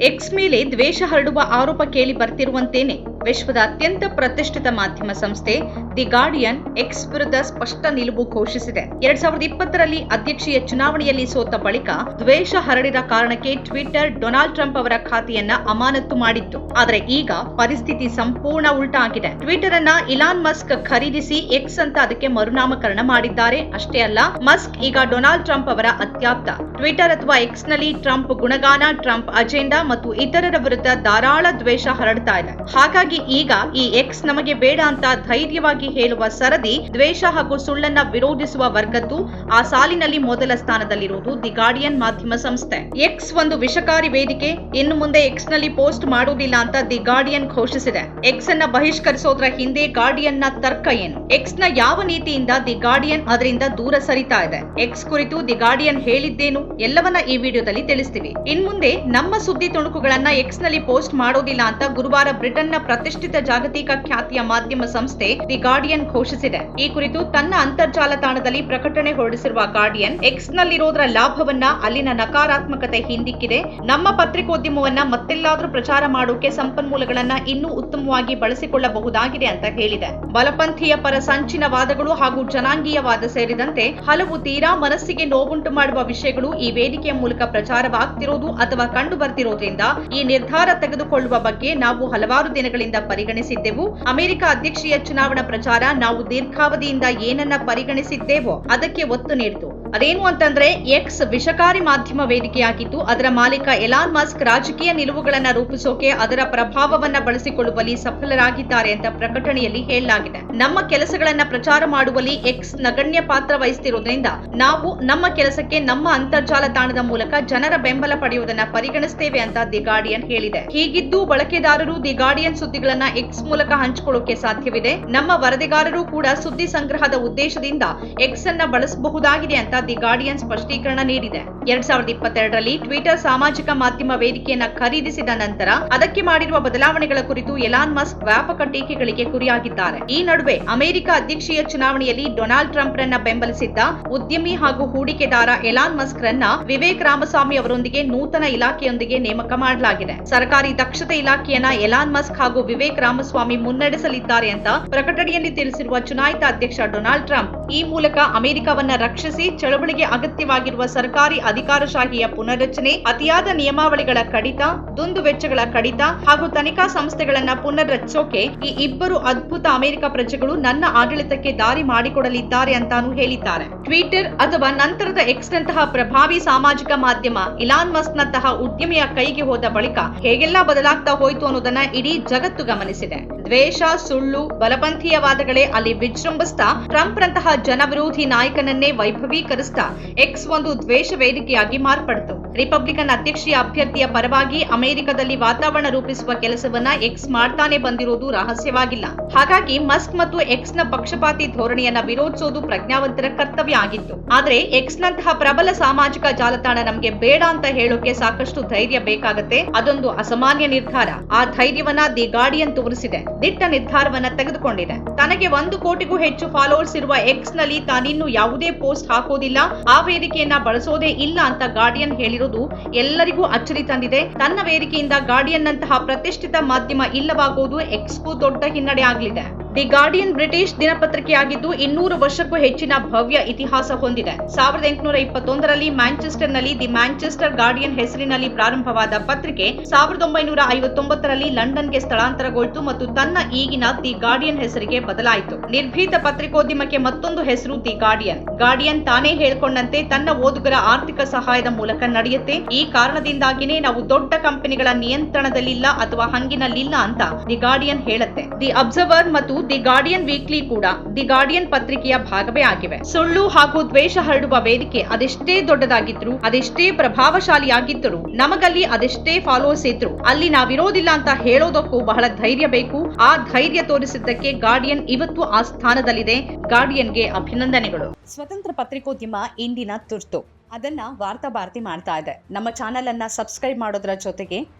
X ಮೇಲೆ ದ್ವೇಷ ಹರಡುವ ಆರೋಪ ಕೇಳಿ ಬರ್ತಿರುವಂತೇನೆ. ವಿಶ್ವದ ಅತ್ಯಂತ ಪ್ರತಿಷ್ಠಿತ ಮಾಧ್ಯಮ ಸಂಸ್ಥೆ ದಿ ಗಾರ್ಡಿಯನ್ ಎಕ್ಸ್ ವಿರುದ್ಧ ಸ್ಪಷ್ಟ ನಿಲುವು ಘೋಷಿಸಿದೆ. ಎರಡ್ ಸಾವಿರದ ಇಪ್ಪತ್ತರಲ್ಲಿ ಅಧ್ಯಕ್ಷೀಯ ಚುನಾವಣೆಯಲ್ಲಿ ಸೋತ ಬಳಿಕ ದ್ವೇಷ ಹರಡಿದ ಕಾರಣಕ್ಕೆ ಟ್ವಿಟರ್ ಡೊನಾಲ್ಡ್ ಟ್ರಂಪ್ ಅವರ ಖಾತೆಯನ್ನ ಅಮಾನತ್ತು ಮಾಡಿತ್ತು. ಆದರೆ ಈಗ ಪರಿಸ್ಥಿತಿ ಸಂಪೂರ್ಣ ಉಲ್ಟಾ ಆಗಿದೆ ಟ್ವಿಟರ್ ಅನ್ನ ಇಲಾನ್ ಮಸ್ಕ್ ಖರೀದಿಸಿ ಎಕ್ಸ್ ಅಂತ ಅದಕ್ಕೆ ಮರುನಾಮಕರಣ ಮಾಡಿದ್ದಾರೆ. ಅಷ್ಟೇ ಅಲ್ಲ, ಮಸ್ಕ್ ಈಗ ಡೊನಾಲ್ಡ್ ಟ್ರಂಪ್ ಅವರ ಅತ್ಯಾಪ್ತ. ಟ್ವಿಟರ್ ಅಥವಾ ಎಕ್ಸ್ನಲ್ಲಿ ಟ್ರಂಪ್ ಗುಣಗಾನ, ಟ್ರಂಪ್ ಅಜೆಂಡಾ ಮತ್ತು ಇತರರ ವಿರುದ್ಧ ಧಾರಾಳ ದ್ವೇಷ ಹರಡ್ತಾ ಇದೆ. ಹಾಗಾಗಿ ಈಗ ಈ ಎಕ್ಸ್ ನಮಗೆ ಬೇಡ ಅಂತ ಧೈರ್ಯವಾಗಿ ಹೇಳುವ ಸರದಿ, ದ್ವೇಷ ಹಾಗೂ ಸುಳ್ಳನ್ನ ವಿರೋಧಿಸುವ ವರ್ಗದ್ದು ಆ ಸಾಲಿನಲ್ಲಿ ಮೊದಲ ಸ್ಥಾನದಲ್ಲಿರುವುದು ದಿ ಗಾರ್ಡಿಯನ್ ಮಾಧ್ಯಮ ಸಂಸ್ಥೆ. ಎಕ್ಸ್ ಒಂದು ವಿಷಕಾರಿ ವೇದಿಕೆ, ಇನ್ನು ಮುಂದೆ ಎಕ್ಸ್ನಲ್ಲಿ ಪೋಸ್ಟ್ ಮಾಡುವುದಿಲ್ಲ ಅಂತ ದಿ ಗಾರ್ಡಿಯನ್ ಘೋಷಿಸಿದೆ. ಎಕ್ಸ್ ಅನ್ನ ಬಹಿಷ್ಕರಿಸೋದ್ರ ಹಿಂದೆ ಗಾರ್ಡಿಯನ್ನ ತರ್ಕ ಏನು? ಎಕ್ಸ್ನ ಯಾವ ನೀತಿಯಿಂದ ದಿ ಗಾರ್ಡಿಯನ್ ಅದರಿಂದ ದೂರ ಸರಿತಾ ಇದೆ? ಎಕ್ಸ್ ಕುರಿತು ದಿ ಗಾರ್ಡಿಯನ್ ಹೇಳಿದ್ದೇನು? ಎಲ್ಲವನ್ನ ಈ ವಿಡಿಯೋದಲ್ಲಿ ತಿಳಿಸ್ತೀವಿ. ಇನ್ಮುಂದೆ ನಮ್ಮ ಸುದ್ದಿ ತುಣುಕುಗಳನ್ನ ಎಕ್ಸ್ನಲ್ಲಿ ಪೋಸ್ಟ್ ಮಾಡೋದಿಲ್ಲ ಅಂತ ಗುರುವಾರ ಬ್ರಿಟನ್ನ ಪ್ರತಿಷ್ಠಿತ ಜಾಗತಿಕ ಖ್ಯಾತಿಯ ಮಾಧ್ಯಮ ಸಂಸ್ಥೆ ದಿ ಗಾರ್ಡಿಯನ್ ಘೋಷಿಸಿದೆ. ಈ ಕುರಿತು ತನ್ನ ಅಂತರ್ಜಾಲ ತಾಣದಲ್ಲಿ ಪ್ರಕಟಣೆ ಹೊರಡಿಸಿರುವ ಗಾರ್ಡಿಯನ್ ಎಕ್ಸ್ ನಲ್ಲಿರೋದ್ರ ಲಾಭವನ್ನ ಅಲ್ಲಿನ ನಕಾರಾತ್ಮಕತೆ ಹಿಂದಿಕ್ಕಿದೆ. ನಮ್ಮ ಪತ್ರಿಕೋದ್ಯಮವನ್ನ ಮತ್ತೆಲ್ಲಾದರೂ ಪ್ರಚಾರ ಮಾಡೋಕೆ ಸಂಪನ್ಮೂಲಗಳನ್ನ ಇನ್ನೂ ಉತ್ತಮವಾಗಿ ಬಳಸಿಕೊಳ್ಳಬಹುದಾಗಿದೆ ಅಂತ ಹೇಳಿದೆ. ಬಲಪಂಥೀಯ ಪರ ಸಂಚಿನ ವಾದಗಳು ಹಾಗೂ ಜನಾಂಗೀಯವಾದ ಸೇರಿದಂತೆ ಹಲವು ತೀರಾ ಮನಸ್ಸಿಗೆ ನೋವುಂಟು ಮಾಡುವ ವಿಷಯಗಳು ಈ ವೇದಿಕೆಯ ಮೂಲಕ ಪ್ರಚಾರವಾಗ್ತಿರೋದು ಅಥವಾ ಕಂಡು ಬರ್ತಿರೋದ್ರಿಂದ ಈ ನಿರ್ಧಾರ ತೆಗೆದುಕೊಳ್ಳುವ ಬಗ್ಗೆ ನಾವು ಹಲವಾರು ದಿನಗಳಿಂದ ಪರಿಗಣಿಸಿದ್ದೆವು. ಅಮೆರಿಕ ಅಧ್ಯಕ್ಷೀಯ ಚುನಾವಣಾ ಪ್ರಚಾರ ನಾವು ದೀರ್ಘಾವಧಿಯಿಂದ ಏನನ್ನ ಪರಿಗಣಿಸಿದ್ದೇವೋ ಅದಕ್ಕೆ ಒತ್ತು ನೀಡಿತು. ಅದೇನು ಅಂತಂದ್ರೆ ಎಕ್ಸ್ ವಿಷಕಾರಿ ಮಾಧ್ಯಮ ವೇದಿಕೆಯಾಗಿದ್ದು, ಅದರ ಮಾಲೀಕ ಎಲಾನ್ ಮಸ್ಕ್ ರಾಜಕೀಯ ನಿಲುವುಗಳನ್ನ ರೂಪಿಸೋಕೆ ಅದರ ಪ್ರಭಾವವನ್ನ ಬಳಸಿಕೊಳ್ಳುವಲ್ಲಿ ಸಫಲರಾಗಿದ್ದಾರೆ ಅಂತ ಪ್ರಕಟಣೆಯಲ್ಲಿ ಹೇಳಲಾಗಿದೆ. ನಮ್ಮ ಕೆಲಸಗಳನ್ನ ಪ್ರಚಾರ ಮಾಡುವಲ್ಲಿ ಎಕ್ಸ್ ನಗಣ್ಯ ಪಾತ್ರ ವಹಿಸುತ್ತಿರುವುದರಿಂದ ನಾವು ನಮ್ಮ ಕೆಲಸಕ್ಕೆ ನಮ್ಮ ಅಂತರ್ಜಾಲ ತಾಣದ ಮೂಲಕ ಜನರ ಬೆಂಬಲ ಪಡೆಯುವುದನ್ನ ಪರಿಗಣಿಸ್ತೇವೆ ಅಂತ ದಿ ಗಾರ್ಡಿಯನ್ ಹೇಳಿದೆ. ಹೀಗಿದ್ದು ಬಳಕೆದಾರರು ದಿ ಗಾರ್ಡಿಯನ್ ಸುದ್ದಿಗಳನ್ನ ಎಕ್ಸ್ ಮೂಲಕ ಹಂಚಿಕೊಳ್ಳೋಕೆ ಸಾಧ್ಯವಿದೆ. ನಮ್ಮ ವರದಿಗಾರರು ಕೂಡ ಸುದ್ದಿ ಸಂಗ್ರಹದ ಉದ್ದೇಶದಿಂದ ಎಕ್ಸ್ ಅನ್ನ ಬಳಸಬಹುದಾಗಿದೆ ಅಂತ ದಿ ಗಾರ್ಡಿಯನ್ ಸ್ಪಷ್ಟೀಕರಣ ನೀಡಿದೆ. ಎರಡ್ ಸಾವಿರದ ಇಪ್ಪತ್ತೆರಡರಲ್ಲಿ ಟ್ವಿಟರ್ ಸಾಮಾಜಿಕ ಮಾಧ್ಯಮ ವೇದಿಕೆಯನ್ನ ಖರೀದಿಸಿದ ನಂತರ ಅದಕ್ಕೆ ಮಾಡಿರುವ ಬದಲಾವಣೆಗಳ ಕುರಿತು ಎಲಾನ್ ಮಸ್ಕ್ ವ್ಯಾಪಕ ಟೀಕೆಗಳಿಗೆ ಗುರಿಯಾಗಿದ್ದಾರೆ. ಈ ನಡುವೆ ಅಮೆರಿಕ ಅಧ್ಯಕ್ಷೀಯ ಚುನಾವಣೆಯಲ್ಲಿ ಡೊನಾಲ್ಡ್ ಟ್ರಂಪ್ ರನ್ನ ಬೆಂಬಲಿಸಿದ್ದ ಉದ್ಯಮಿ ಹಾಗೂ ಹೂಡಿಕೆದಾರ ಎಲಾನ್ ಮಸ್ಕ್ ರನ್ನ ವಿವೇಕ್ ರಾಮಸ್ವಾಮಿ ಅವರೊಂದಿಗೆ ನೂತನ ಇಲಾಖೆಯೊಂದಿಗೆ ನೇಮಕ ಮಾಡಲಾಗಿದೆ. ಸರ್ಕಾರಿ ದಕ್ಷತೆ ಇಲಾಖೆಯನ್ನ ಎಲಾನ್ ಮಸ್ಕ್ ಹಾಗೂ ವಿವೇಕ್ ರಾಮಸ್ವಾಮಿ ಮುನ್ನಡೆಸಲಿದ್ದಾರೆ ಅಂತ ಪ್ರಕಟಣೆಯಲ್ಲಿ ತಿಳಿಸಿರುವ ಚುನಾಯಿತ ಅಧ್ಯಕ್ಷ ಡೊನಾಲ್ಡ್ ಟ್ರಂಪ್, ಈ ಮೂಲಕ ಅಮೆರಿಕವನ್ನ ರಕ್ಷಿಸಿ ಚಳವಳಿಗೆ ಅಗತ್ಯವಾಗಿರುವ ಸರ್ಕಾರಿ ಅಧಿಕಾರಶಾಹಿಯ ಪುನರ್ರಚನೆ, ಅತಿಯಾದ ನಿಯಮಾವಳಿಗಳ ಕಡಿತ, ದುಂದು ವೆಚ್ಚಗಳ ಕಡಿತ ಹಾಗೂ ತನಿಖಾ ಸಂಸ್ಥೆಗಳನ್ನ ಪುನರ್ರಚಿಸೋಕೆ ಈ ಇಬ್ಬರು ಅದ್ಭುತ ಅಮೆರಿಕ ಪ್ರಜೆಗಳು ನನ್ನ ಆಡಳಿತಕ್ಕೆ ದಾರಿ ಮಾಡಿಕೊಡಲಿದ್ದಾರೆ ಅಂತಾನು ಹೇಳಿದ್ದಾರೆ. ಟ್ವಿಟರ್ ಅಥವಾ ನಂತರದ ಎಕ್ಸ್ ನಂತಹ ಪ್ರಭಾವಿ ಸಾಮಾಜಿಕ ಮಾಧ್ಯಮ ಇಲಾನ್ ಮಸ್ಕ್ ನಂತಹ ಉದ್ಯಮಿಯ ಕೈಗೆ ಹೋದ ಬಳಿಕ ಹೇಗೆಲ್ಲ ಬದಲಾಗ್ತಾ ಹೋಯ್ತು ಅನ್ನೋದನ್ನ ಇಡೀ ಜಗತ್ತು ಗಮನಿಸಿದೆ. ದ್ವೇಷ, ಸುಳ್ಳು ಬಲಪಂಥೀಯ ವಾದಗಳೇ ಅಲ್ಲಿ ವಿಜೃಂಭಿಸ್ತಾ ಟ್ರಂಪ್ ರಂತಹ ಜನವಿರೋಧಿ ನಾಯಕನನ್ನೇ ವೈಭವೀಕರಿಸ್ತಾ ಎಕ್ಸ್ ಒಂದು ದ್ವೇಷ ವೇದಿಕೆಯಾಗಿ ಮಾರ್ಪಡಿತು. ರಿಪಬ್ಲಿಕನ್ ಅಧ್ಯಕ್ಷೀಯ ಅಭ್ಯರ್ಥಿಯ ಪರವಾಗಿ ಅಮೆರಿಕದಲ್ಲಿ ವಾತಾವರಣ ರೂಪಿಸುವ ಕೆಲಸವನ್ನ ಎಕ್ಸ್ ಮಾಡ್ತಾನೆ ಬಂದಿರೋದು ರಹಸ್ಯವಾಗಿಲ್ಲ. ಹಾಗಾಗಿ ಮಸ್ಕ್ ಮತ್ತು ಎಕ್ಸ್ನ ಪಕ್ಷಪಾತಿ ಧೋರಣೆಯನ್ನ ವಿರೋಧಿಸೋದು ಪ್ರಜ್ಞಾವಂತರ ಕರ್ತವ್ಯ ಆಗಿತ್ತು. ಆದ್ರೆ ಎಕ್ಸ್ ನಂತಹ ಪ್ರಬಲ ಸಾಮಾಜಿಕ ಜಾಲತಾಣ ನಮಗೆ ಬೇಡ ಅಂತ ಹೇಳೋಕೆ ಸಾಕಷ್ಟು ಧೈರ್ಯ ಬೇಕಾಗತ್ತೆ, ಅದೊಂದು ಅಸಾಮಾನ್ಯ ನಿರ್ಧಾರ. ಆ ಧೈರ್ಯವನ್ನ ದಿ ಗಾರ್ಡಿಯನ್ ತೋರಿಸಿದೆ. ದಿಟ್ಟ ನಿರ್ಧಾರವನ್ನ ತೆಗೆದುಕೊಂಡಿದೆ. ತನಗೆ ಒಂದು ಕೋಟಿಗೂ ಹೆಚ್ಚು ಫಾಲೋವರ್ಸ್ ಇರುವ ಎಕ್ಸ್ನಲ್ಲಿ ತಾನಿನ್ನು ಯಾವುದೇ ಪೋಸ್ಟ್ ಹಾಕೋದಿಲ್ಲ, ಆ ವೇದಿಕೆಯನ್ನ ಬಳಸೋದೇ ಇಲ್ಲ ಅಂತ ಗಾರ್ಡಿಯನ್ ಹೇಳಿರೋದು ಎಲ್ಲರಿಗೂ ಅಚ್ಚರಿ ತಂದಿದೆ. ತನ್ನ ವೇದಿಕೆಯಿಂದ ಗಾರ್ಡಿಯನ್ ನಂತಹ ಪ್ರತಿಷ್ಠಿತ ಮಾಧ್ಯಮ ಇಲ್ಲವಾಗುವುದು ಎಕ್ಸ್ಪೋ ದೊಡ್ಡ ಹಿನ್ನಡೆ ಆಗಲಿದೆ. ದಿ ಗಾರ್ಡಿಯನ್ ಬ್ರಿಟಿಷ್ ದಿನಪತ್ರಿಕೆಯಾಗಿದ್ದು ಇನ್ನೂರು ವರ್ಷಕ್ಕೂ ಹೆಚ್ಚಿನ ಭವ್ಯ ಇತಿಹಾಸ ಹೊಂದಿದೆ. ಸಾವಿರದ ಎಂಟುನೂರ ಇಪ್ಪತ್ತೊಂದರಲ್ಲಿ ಮ್ಯಾಂಚೆಸ್ಟರ್ನಲ್ಲಿ ದಿ ಮ್ಯಾಂಚೆಸ್ಟರ್ ಗಾರ್ಡಿಯನ್ ಹೆಸರಿನಲ್ಲಿ ಪ್ರಾರಂಭವಾದ ಪತ್ರಿಕೆ ಸಾವಿರದ ಒಂಬೈನೂರ ಐವತ್ತೊಂಬತ್ತರಲ್ಲಿ ಲಂಡನ್ಗೆ ಸ್ಥಳಾಂತರಗೊಳ್ತು ಮತ್ತು ತನ್ನ ಈಗಿನ ದಿ ಗಾರ್ಡಿಯನ್ ಹೆಸರಿಗೆ ಬದಲಾಯಿತು. ನಿರ್ಭೀತ ಪತ್ರಿಕೋದ್ಯಮಕ್ಕೆ ಮತ್ತೊಂದು ಹೆಸರು ದಿ ಗಾರ್ಡಿಯನ್. ಗಾರ್ಡಿಯನ್ ತಾನೇ ಹೇಳ್ಕೊಂಡಂತೆ ತನ್ನ ಓದುಗರ ಆರ್ಥಿಕ ಸಹಾಯದ ಮೂಲಕ ನಡೆಯುತ್ತೆ. ಈ ಕಾರಣದಿಂದಾಗಿನೇ ನಾವು ದೊಡ್ಡ ಕಂಪನಿಗಳ ನಿಯಂತ್ರಣದಲ್ಲಿಲ್ಲ ಅಥವಾ ಹಂಗಿನಲ್ಲಿಲ್ಲ ಅಂತ ದಿ ಗಾರ್ಡಿಯನ್ ಹೇಳುತ್ತೆ. ದಿ ಅಬ್ಸರ್ವರ್ ಮತ್ತು ದಿ ಗಾರ್ಡಿಯನ್ ವೀಕ್ಲಿ ಕೂಡ ದಿ ಗಾರ್ಡಿಯನ್ ಪತ್ರಿಕೆಯ ಭಾಗವೇ ಆಗಿವೆ. ಸುಳ್ಳು ಹಾಗೂ ದ್ವೇಷ ಹರಡುವ ವೇದಿಕೆ ಅದೆಷ್ಟೇ ದೊಡ್ಡದಾಗಿದ್ರು, ಅದೆಷ್ಟೇ ಪ್ರಭಾವಶಾಲಿಯಾಗಿದ್ದರೂ, ನಮಗಲ್ಲಿ ಅದೆಷ್ಟೇ ಫಾಲೋವರ್ಸ್ ಇದ್ರು, ಅಲ್ಲಿ ನಾವಿರೋದಿಲ್ಲ ಅಂತ ಹೇಳೋದಕ್ಕೂ ಬಹಳ ಧೈರ್ಯ ಬೇಕು. ಆ ಧೈರ್ಯ ತೋರಿಸಿದ್ದಕ್ಕೆ ಗಾರ್ಡಿಯನ್ ಇವತ್ತು ಆ ಸ್ಥಾನದಲ್ಲಿದೆ. ಗಾರ್ಡಿಯನ್ಗೆ ಅಭಿನಂದನೆಗಳು. ಸ್ವತಂತ್ರ ಪತ್ರಿಕೋದ್ಯಮ ಇಂದಿನ ತುರ್ತು. ಅದನ್ನ ವಾರ್ತಾ ಭಾರತಿ ಮಾಡ್ತಾ ಇದೆ. ನಮ್ಮ ಚಾನೆಲ್ ಅನ್ನ ಸಬ್ಸ್ಕ್ರೈಬ್ ಮಾಡೋದ್ರ ಜೊತೆಗೆ